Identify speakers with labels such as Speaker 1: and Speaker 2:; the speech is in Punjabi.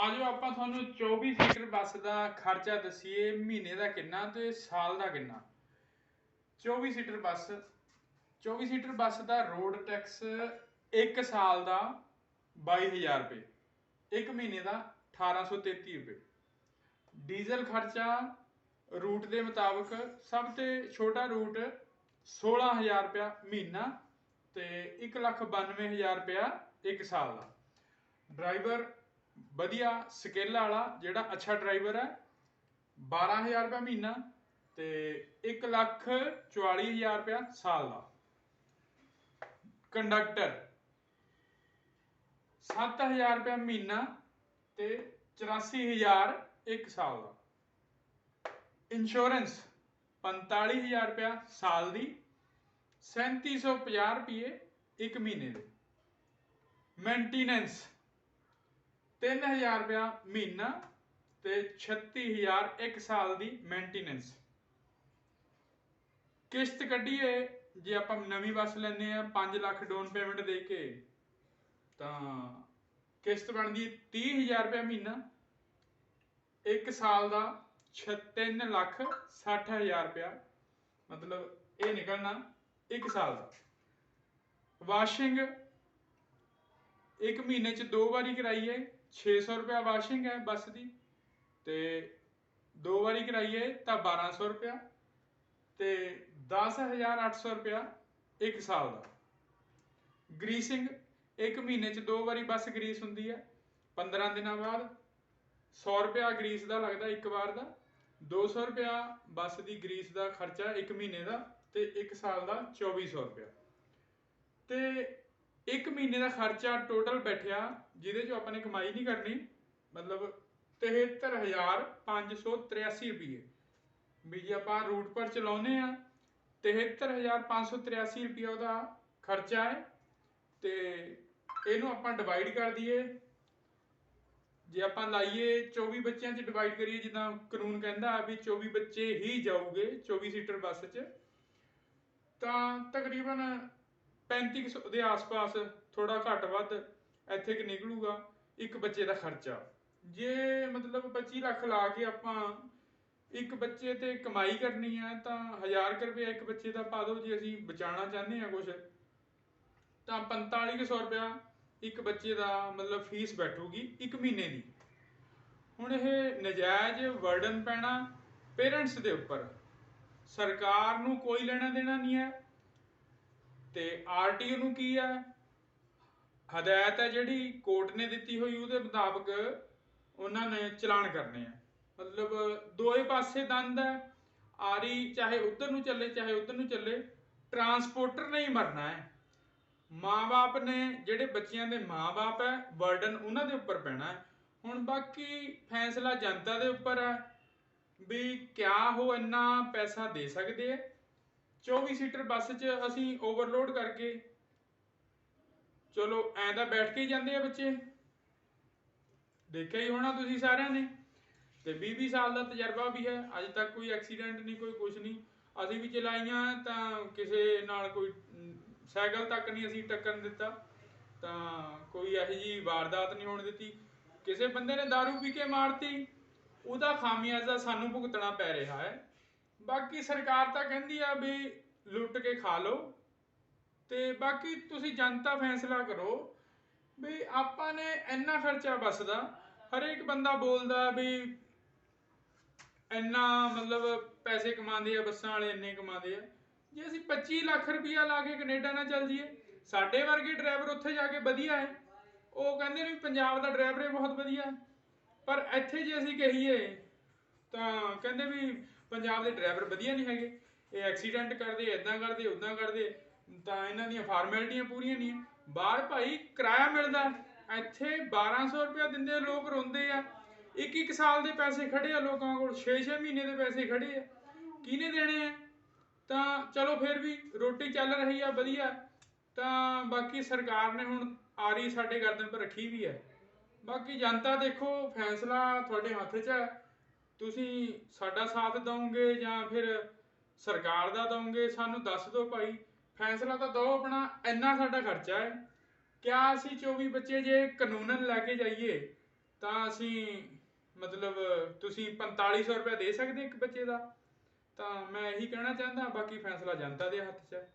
Speaker 1: ਆਜੋ ਆਪਾਂ ਤੁਹਾਨੂੰ 24 ਸੀਟਰ ਬੱਸ ਦਾ ਖਰਚਾ ਦਸੀਏ, ਮਹੀਨੇ ਦਾ ਕਿੰਨਾ ਤੇ ਸਾਲ ਦਾ ਕਿੰਨਾ? 24 ਸੀਟਰ ਬੱਸ 24 ਸੀਟਰ ਬੱਸ ਦਾ ਰੋਡ ਟੈਕਸ 1 ਸਾਲ ਦਾ 22000 ਰੁਪਏ, ਇੱਕ ਮਹੀਨੇ ਦਾ 1833 ਰੁਪਏ। ਡੀਜ਼ਲ ਖਰਚਾ ਰੂਟ ਦੇ ਮੁਤਾਬਕ ਸਭ ਤੋਂ ਛੋਟਾ ਰੂਟ 16000 ਰੁਪਇਆ ਮਹੀਨਾ ਤੇ 192000 ਰੁਪਇਆ ਇੱਕ ਸਾਲ ਦਾ। ਡਰਾਈਵਰ ਵਧੀਆ ਸਕਿੱਲ ਵਾਲਾ ਜਿਹੜਾ ਅੱਛਾ ਡਰਾਈਵਰ ਹੈ 12000 ਰੁਪਇਆ ਮਹੀਨਾ ਤੇ 144000 ਰੁਪਇਆ ਸਾਲ ਦਾ। ਕੰਡਕਟਰ 7000 ਰੁਪਇਆ ਮਹੀਨਾ ਤੇ 84000 ਇੱਕ ਸਾਲ ਦਾ। ਇੰਸ਼ੋਰੈਂਸ 45000 ਰੁਪਇਆ ਸਾਲ ਦੀ 3750 ਰੁਪਏ ਇੱਕ ਮਹੀਨੇ ਦੇ। ਮੇਨਟੇਨੈਂਸ 3000 ਰੁਪਇਆ ਮਹੀਨਾ ਤੇ 36000 ਇੱਕ ਸਾਲ ਦੀ ਮੇਨਟੇਨੈਂਸ ਕਿਸ਼ਤ ਕੱਢੀਏ, ਜੇ ਆਪਾਂ ਨਵੀਂ ਬੱਸ ਲੈਨੇ ਆ 5 ਲੱਖ ਡਾਊਨ ਪੇਮੈਂਟ ਦੇ ਕੇ, ਤਾਂ ਕਿਸ਼ਤ ਬਣਦੀ 30000 ਰੁਪਇਆ ਮਹੀਨਾ। ਇੱਕ ਸਾਲ ਦਾ 3 ਲੱਖ 60000 ਰੁਪਇਆ। ਮਤਲਬ ਇਹ ਨਿਕਲਣਾ ਇੱਕ ਸਾਲ ਦਾ। ਵਾਸ਼ਿੰਗ ਇੱਕ ਮਹੀਨੇ ਚ ਦੋ ਵਾਰੀ ਕਰਾਈਏ 600 ਰੁਪਇਆ ਵਾਸ਼ਿੰਗ ਹੈ ਬੱਸ ਦੀ ਤੇ ਦੋ ਵਾਰੀ ਕਰਾਈਏ ਤਾਂ 1200 ਰੁਪਇਆ ਤੇ 10800 ਰੁਪਇਆ ਇੱਕ ਸਾਲ ਦਾ। ਗਰੀਸਿੰਗ, ਇੱਕ ਮਹੀਨੇ ਚ ਦੋ ਵਾਰੀ ਬੱਸ ਗਰੀਸ ਹੁੰਦੀ ਹੈ 15 ਦਿਨਾਂ ਬਾਅਦ 100 ਰੁਪਇਆ ਗਰੀਸ ਦਾ ਲੱਗਦਾ ਇੱਕ ਵਾਰ ਦਾ 200 ਰੁਪਇਆ ਬੱਸ ਦੀ ਗਰੀਸ ਦਾ ਖਰਚਾ ਇੱਕ ਮਹੀਨੇ ਦਾ ਤੇ ਇੱਕ ਸਾਲ ਦਾ 2400 ਰੁਪਇਆ। ਤੇ ਇੱਕ ਮਹੀਨੇ ਦਾ ਖਰਚਾ ਟੋਟਲ ਬੈਠਿਆ, ਜਿਹਦੇ ਚੋਂ ਆਪਾਂ ਨੇ ਕਮਾਈ ਨਹੀਂ ਕਰਨੀ, ਮਤਲਬ 73583 ਰੁਪਏ ਵੀ ਜੇ ਆਪਾਂ ਰੂਟ ਪਰ ਚਲਾਉਨੇ ਆ 73583 ਰੁਪਏ ਉਹਦਾ ਖਰਚਾ ਹੈ, ਤੇ ਇਹਨੂੰ ਆਪਾਂ ਡਿਵਾਈਡ ਕਰ ਦਈਏ। ਜੇ ਆਪਾਂ ਲਾਈਏ 24 ਬੱਚਿਆਂ 'ਚ ਡਿਵਾਈਡ ਕਰੀਏ, ਜਿੱਦਾਂ ਕਾਨੂੰਨ ਕਹਿੰਦਾ ਵੀ 24 ਬੱਚੇ ਹੀ ਜਾਊਗੇ 24 ਸੀਟਰ ਬੱਸ 'ਚ, ਤਾਂ ਤਕਰੀਬਨ 3500 ਦੇ ਆਸ-ਪਾਸ ਥੋੜਾ ਘੱਟ ਵੱਧ ਇੱਥੇ ਕਿ ਨਿਕਲੂਗਾ, ਇੱਕ ਬੱਚੇ ਦਾ ਖਰਚਾ। ਜੇ ਮਤਲਬ 25 ਲੱਖ ਲਾ ਕੇ ਆਪਾਂ ਇੱਕ ਬੱਚੇ ਤੇ ਕਮਾਈ ਕਰਨੀ ਹੈ ਤਾਂ 1000 ਰੁਪਏ ਇੱਕ ਬੱਚੇ ਦਾ ਪਾ ਦਿਓ, ਜੇ ਅਸੀਂ ਬਚਾਉਣਾ ਚਾਹੁੰਦੇ ਹਾਂ ਕੁਝ ਤਾਂ 4500 ਰੁਪਇਆ ਇੱਕ ਬੱਚੇ ਦਾ ਮਤਲਬ ਫੀਸ ਬੈਠੂਗੀ ਇੱਕ ਮਹੀਨੇ ਦੀ। ਹੁਣ ਇਹ ਨਜਾਇਜ਼ ਵਰਡਨ ਪੈਣਾ ਪੇਰੈਂਟਸ ਦੇ ਉੱਪਰ। ਸਰਕਾਰ ਨੂੰ ਕੋਈ ਲੈਣਾ ਦੇਣਾ ਨਹੀਂ ਹੈ ਤੇ ਆਰਟੀਓ ਨੂੰ ਕੀ ਹੈ ਹਦਾਇਤ ਹੈ ਜਿਹੜੀ ਕੋਰਟ ਨੇ ਦਿੱਤੀ ਹੋਈ, ਉਹਦੇ ਮੁਤਾਬਕ ਉਹਨਾਂ ਨੇ ਚਲਾਨ ਕਰਨੇ ਆ। ਮਤਲਬ ਦੋਏ ਪਾਸੇ ਦੰਦ ਹੈ ਆਰੀ ਚਾਹੇ ਉਧਰ ਨੂੰ ਚੱਲੇ, ਚਾਹੇ ਉਧਰ ਨੂੰ ਚੱਲੇ, ਟਰਾਂਸਪੋਰਟਰ ਨੇ ਹੀ ਮਰਨਾ ਹੈ। ਮਾਂ-ਬਾਪ ਨੇ, ਜਿਹੜੇ ਬੱਚਿਆਂ ਦੇ ਮਾਂ-ਬਾਪ ਹੈ ਬਰਡਨ ਉਹਨਾਂ ਦੇ ਉੱਪਰ ਪੈਣਾ ਹੈ। ਹੁਣ ਬਾਕੀ ਫੈਸਲਾ ਜਨਤਾ ਦੇ ਉੱਪਰ ਹੈ ਵੀ ਕਿਆ ਉਹ ਇੰਨਾ ਪੈਸਾ ਦੇ ਸਕਦੇ ਹੈ 24 ਸੀਟਰ ਬੱਸ 'ਚ ਅਸੀਂ ਓਵਰਲੋਡ ਕਰਕੇ, ਚਲੋ ਐਂ ਤਾਂ ਬੈਠ ਕੇ ਹੀ ਜਾਂਦੇ ਆ ਬੱਚੇ। ਦੇਖਿਆ ਹੀ ਹੋਣਾ ਤੁਸੀਂ ਸਾਰਿਆਂ ਨੇ। ਤੇ 20 20 ਸਾਲ ਦਾ ਤਜਰਬਾ ਵੀ ਹੈ, ਅੱਜ ਤੱਕ ਕੋਈ ਐਕਸੀਡੈਂਟ ਨਹੀਂ, ਕੋਈ ਕੁਝ ਨਹੀਂ। ਅਸੀਂ ਵੀ ਚਲਾਈਆਂ ਤਾਂ ਕਿਸੇ ਨਾਲ ਕੋਈ, ਸਾਈਕਲ ਤੱਕ ਨਹੀਂ ਅਸੀਂ ਟੱਕਰਨ ਦਿੱਤਾ। ਤਾਂ ਕੋਈ ਇਹੋ ਜੀ ਵਾਰਦਾਤ ਨਹੀਂ ਹੋਣ ਦਿੱਤੀ। ਕਿਸੇ ਬੰਦੇ ਨੇ दारू ਪੀ ਕੇ ਮਾਰਤੀ, ਉਹਦਾ ਖਾਮਿਆਜ਼ਾ ਸਾਨੂੰ ਭੁਗਤਣਾ ਪੈ ਰਿਹਾ ਹੈ। ਬਾਕੀ ਸਰਕਾਰ ਤਾਂ ਕਹਿੰਦੀ ਆ ਵੀ ਲੁੱਟ ਕੇ ਖਾ ਲਓ ਤੇ ਬਾਕੀ ਤੁਸੀਂ ਜਨਤਾ ਫੈਸਲਾ ਕਰੋ ਵੀ ਆਪਾਂ ਨੇ ਇੰਨਾ ਖਰਚਾ ਬਸਦਾ ਹਰੇਕ ਬੰਦਾ ਬੋਲਦਾ ਵੀ ਇੰਨਾ ਮਤਲਬ ਪੈਸੇ ਕਮਾਉਂਦੇ ਆ, ਬੱਸਾਂ ਵਾਲੇ ਇੰਨੇ ਕਮਾਉਂਦੇ ਆ। ਜੇ ਅਸੀਂ 25 ਲੱਖ ਰੁਪਇਆ ਲਾ ਕੇ ਕੈਨੇਡਾ ਨਾਲ ਚੱਲ ਜੀਏ ਸਾਡੇ ਵਰਗੇ ਡਰਾਈਵਰ ਉੱਥੇ ਜਾ ਕੇ ਵਧੀਆ ਹੈ। ਉਹ ਕਹਿੰਦੇ ਨੇ ਵੀ ਪੰਜਾਬ ਦਾ ਡਰਾਈਵਰ ਬਹੁਤ ਵਧੀਆ ਹੈ। ਪਰ ਇੱਥੇ ਜੇ ਅਸੀਂ ਕਹੀਏ ਤਾਂ ਕਹਿੰਦੇ ਵੀ ਪੰਜਾਬ ਦੇ ਡਰਾਈਵਰ ਵਧੀਆ ਨਹੀਂ ਹੈਗੇ। ਇਹ ਐਕਸੀਡੈਂਟ ਕਰਦੇ ਇਦਾਂ ਕਰਦੇ ਉਦਾਂ ਕਰਦੇ, ਤਾਂ ਇਹਨਾਂ ਦੀਆਂ ਫਾਰਮੈਲਿਟੀਆਂ ਪੂਰੀਆਂ ਨਹੀਂ ਬਾਹਰ ਭਾਈ ਕਿਰਾਇਆ ਮਿਲਦਾ। ਇੱਥੇ 1200 ਰੁਪਇਆ ਦਿੰਦੇ ਲੋਕ ਰੋਂਦੇ ਆ। ਇੱਕ ਇੱਕ ਸਾਲ ਦੇ ਪੈਸੇ ਖੜੇ ਆ ਲੋਕਾਂ ਕੋਲ 6-6 ਮਹੀਨੇ ਦੇ ਪੈਸੇ ਖੜੇ ਆ। ਕਿਹਨੇ ਦੇਣੇ ਆ? ਤਾਂ ਚਲੋ ਫਿਰ ਵੀ ਰੋਟੀ ਚੱਲ ਰਹੀ ਆ, ਵਧੀਆ। ਤਾਂ ਬਾਕੀ ਸਰਕਾਰ ਨੇ ਹੁਣ ਆਰੀ ਸਾਡੇ ਗਰਦਨ ਪਰ ਰੱਖੀ ਵੀ ਹੈ ਬਾਕੀ ਜਨਤਾ ਦੇਖੋ, ਫੈਸਲਾ ਤੁਹਾਡੇ ਹੱਥ 'ਚ ਹੈ ਤੁਸੀਂ ਸਾਡਾ ਸਾਥ ਦਵੋਗੇ ਜਾਂ ਫਿਰ ਸਰਕਾਰ ਦਾ ਦਵੋਗੇ, ਸਾਨੂੰ ਦੱਸ ਦਿਓ ਭਾਈ। ਫੈਸਲਾ ਤਾਂ ਦਿਓ ਆਪਣਾ, ਇੰਨਾ ਸਾਡਾ ਖਰਚਾ ਹੈ। ਕਿਆ ਅਸੀਂ 24 ਬੱਚੇ ਜੇ ਕਾਨੂੰਨਨ ਲੈ ਕੇ ਜਾਈਏ, ਤਾਂ ਅਸੀਂ ਮਤਲਬ ਤੁਸੀਂ 4500 ਰੁਪਏ ਦੇ ਸਕਦੇ ਇੱਕ ਬੱਚੇ ਦਾ? ਤਾਂ ਮੈਂ ਇਹੀ ਕਹਿਣਾ ਚਾਹੁੰਦਾ, ਬਾਕੀ ਫੈਸਲਾ ਜਨਤਾ ਦੇ ਹੱਥ 'ਚ ਹੈ।